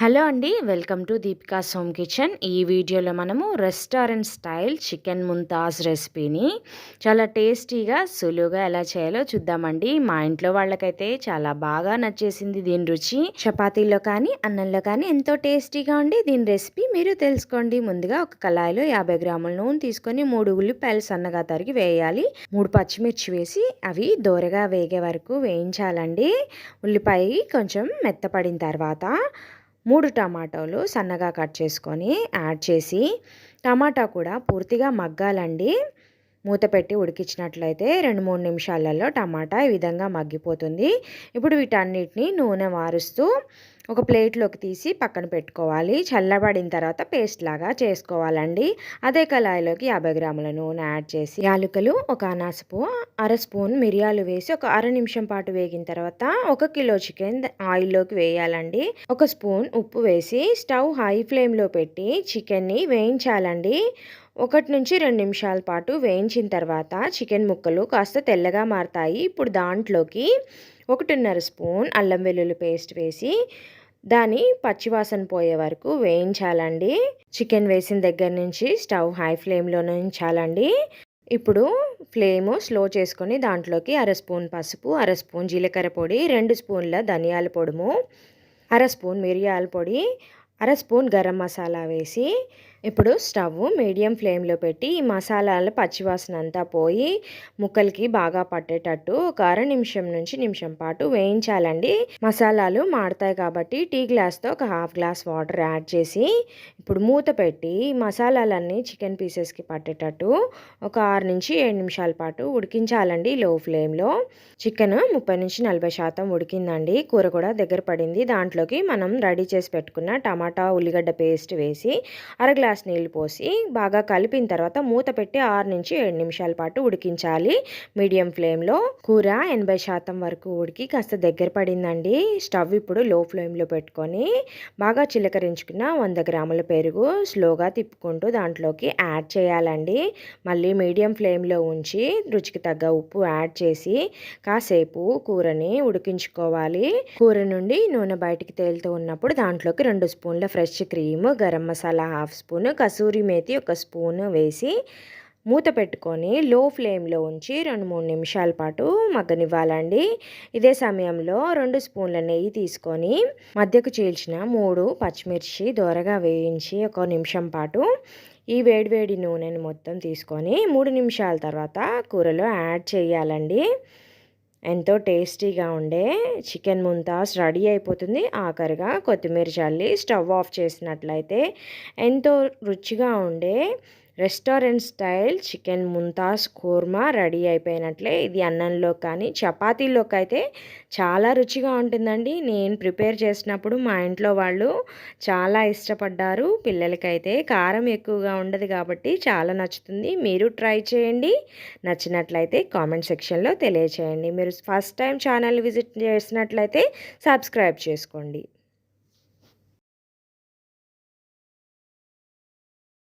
Hello అండి welcome to Deepika Som kitchen. ఈ వీడియోలో మనము రెస్టారెంట్ స్టైల్ చికెన్ ముంతాజ్ రెసిపీని చాలా టేస్టీగా సులువుగా ఎలా చేయాలో చూద్దామండి. మా ఇంట్లో వాళ్ళకైతే చాలా బాగా నచ్చేసింది దీని రుచి. చపాతీలో కానీ అన్నంలో కానీ ఎంతో టేస్టీగా ఉండి దీని రెసిపీ మీరు తెలుసుకోండి. ముందుగా ఒక కళాయిలో యాభై గ్రాముల నూనె తీసుకొని మూడు ఉల్లిపాయలు సన్నగా తరిగి వేయాలి. మూడు పచ్చిమిర్చి వేసి అవి దోరగా వేగే వరకు వేయించాలండి. ఉల్లిపాయ కొంచెం మెత్తపడిన తర్వాత మూడు టమాటోలు సన్నగా కట్ చేసుకొని యాడ్ చేసి టమాటా కూడా పూర్తిగా మగ్గాలండి. మూత పెట్టి ఉడికించినట్లయితే రెండు మూడు నిమిషాలలో టమాటా ఈ విధంగా మగ్గిపోతుంది. ఇప్పుడు వీటన్నిటిని నూనె మారుస్తూ ఒక ప్లేట్లోకి తీసి పక్కన పెట్టుకోవాలి. చల్లబడిన తర్వాత పేస్ట్ లాగా చేసుకోవాలండి. అదే కళాయిలోకి యాభై గ్రాముల నూనె యాడ్ చేసి యాలుకలు ఒక అనాసపు అర స్పూన్ మిరియాలు వేసి ఒక అర నిమిషం పాటు వేగిన తర్వాత ఒక కిలో చికెన్ ఆయిల్లోకి వేయాలండి. ఒక స్పూన్ ఉప్పు వేసి స్టవ్ హై ఫ్లేమ్లో పెట్టి చికెన్ని వేయించాలండి. ఒకటి నుంచి రెండు నిమిషాల పాటు వేయించిన తర్వాత చికెన్ ముక్కలు కాస్త తెల్లగా మారుతాయి. ఇప్పుడు దాంట్లోకి ఒకటిన్నర స్పూన్ అల్లం వెల్లుల్లి పేస్ట్ వేసి దాన్ని పచ్చివాసన పోయే వరకు వేయించాలండి. చికెన్ వేసిన దగ్గర నుంచి స్టవ్ హై ఫ్లేమ్లో ఉంచాలండి. ఇప్పుడు ఫ్లేమ్ స్లో చేసుకొని దాంట్లోకి అర స్పూన్ పసుపు అర స్పూన్ జీలకర్ర పొడి రెండు స్పూన్ల ధనియాల పొడుము అర స్పూన్ మిరియాల పొడి అర స్పూన్ గరం మసాలా వేసి ఇప్పుడు స్టవ్ మీడియం ఫ్లేమ్లో పెట్టి ఈ మసాలాల పచ్చివాసన అంతా పోయి ముక్కలకి బాగా పట్టేటట్టు ఒక అర నిమిషం నుంచి నిమిషం పాటు వేయించాలండి. మసాలాలు మాడతాయి కాబట్టి టీ గ్లాస్తో ఒక హాఫ్ గ్లాస్ వాటర్ యాడ్ చేసి ఇప్పుడు మూత పెట్టి మసాలాలన్నీ చికెన్ పీసెస్కి పట్టేటట్టు ఒక ఆరు నుంచి ఏడు నిమిషాల పాటు ఉడికించాలండి లో ఫ్లేమ్లో. చికెన్ ముప్పై నుంచి నలభై శాతం ఉడికిందండి. కూర కూడా దగ్గర పడింది. దాంట్లోకి మనం రెడీ చేసి పెట్టుకున్న టమాటా ఉల్లిగడ్డ పేస్ట్ వేసి అర గ్లాస్ గ్లాస్ నీళ్ళు పోసి బాగా కలిపిన తర్వాత మూత పెట్టి ఆరు నుంచి ఏడు నిమిషాల పాటు ఉడికించాలి. మీడియం ఫ్లేమ్లో కూర ఎనభై శాతం వరకు ఉడికి కాస్త దగ్గర పడిందండి. స్టవ్ ఇప్పుడు లో ఫ్లేమ్లో పెట్టుకొని బాగా చిలకరించుకున్న వంద గ్రాముల పెరుగు స్లోగా తిప్పుకుంటూ దాంట్లోకి యాడ్ చేయాలండి. మళ్ళీ మీడియం ఫ్లేమ్లో ఉంచి రుచికి తగ్గ ఉప్పు యాడ్ చేసి కాసేపు కూరని ఉడికించుకోవాలి. కూర నుండి నూనె బయటికి తేలుతూ ఉన్నప్పుడు దాంట్లోకి రెండు స్పూన్ల fresh cream garam masala half spoon spoon kasuri methi ఒక స్పూన్ వేసి మూత పెట్టుకొని లో ఫ్లేమ్లో ఉంచి రెండు మూడు నిమిషాల పాటు మగ్గనివ్వాలండి. ఇదే సమయంలో రెండు స్పూన్ల నెయ్యి తీసుకొని మధ్యకు చీల్చిన మూడు పచ్చిమిర్చి దోరగా వేయించి ఒక నిమిషం పాటు ఈ వేడివేడి నూనెని మొత్తం తీసుకొని మూడు నిమిషాల తర్వాత కూరలో యాడ్ చేయాలండి. ఎంతో టేస్టీగా ఉండే చికెన్ ముంతాస్ రెడీ అయిపోతుంది. ఆఖరిగా కొత్తిమీర చల్లి స్టవ్ ఆఫ్ చేసినట్లయితే ఎంతో రుచిగా ఉండే restaurant style chicken Mumtaz kurma ready అయిపోయినట్లే. ఇది అన్నంలో కానీ చపాతీలోకి అయితే చాలా రుచిగా ఉంటుందండి. నేను ప్రిపేర్ చేసినప్పుడు మా ఇంట్లో వాళ్ళు చాలా ఇష్టపడ్డారు. పిల్లలకైతే కారం ఎక్కువగా ఉండదు కాబట్టి చాలా నచ్చుతుంది. మీరు ట్రై చేయండి. నచ్చినట్లయితే కామెంట్ సెక్షన్లో తెలియచేయండి. మీరు ఫస్ట్ టైం ఛానల్ విజిట్ చేసినట్లయితే సబ్స్క్రైబ్ చేసుకోండి.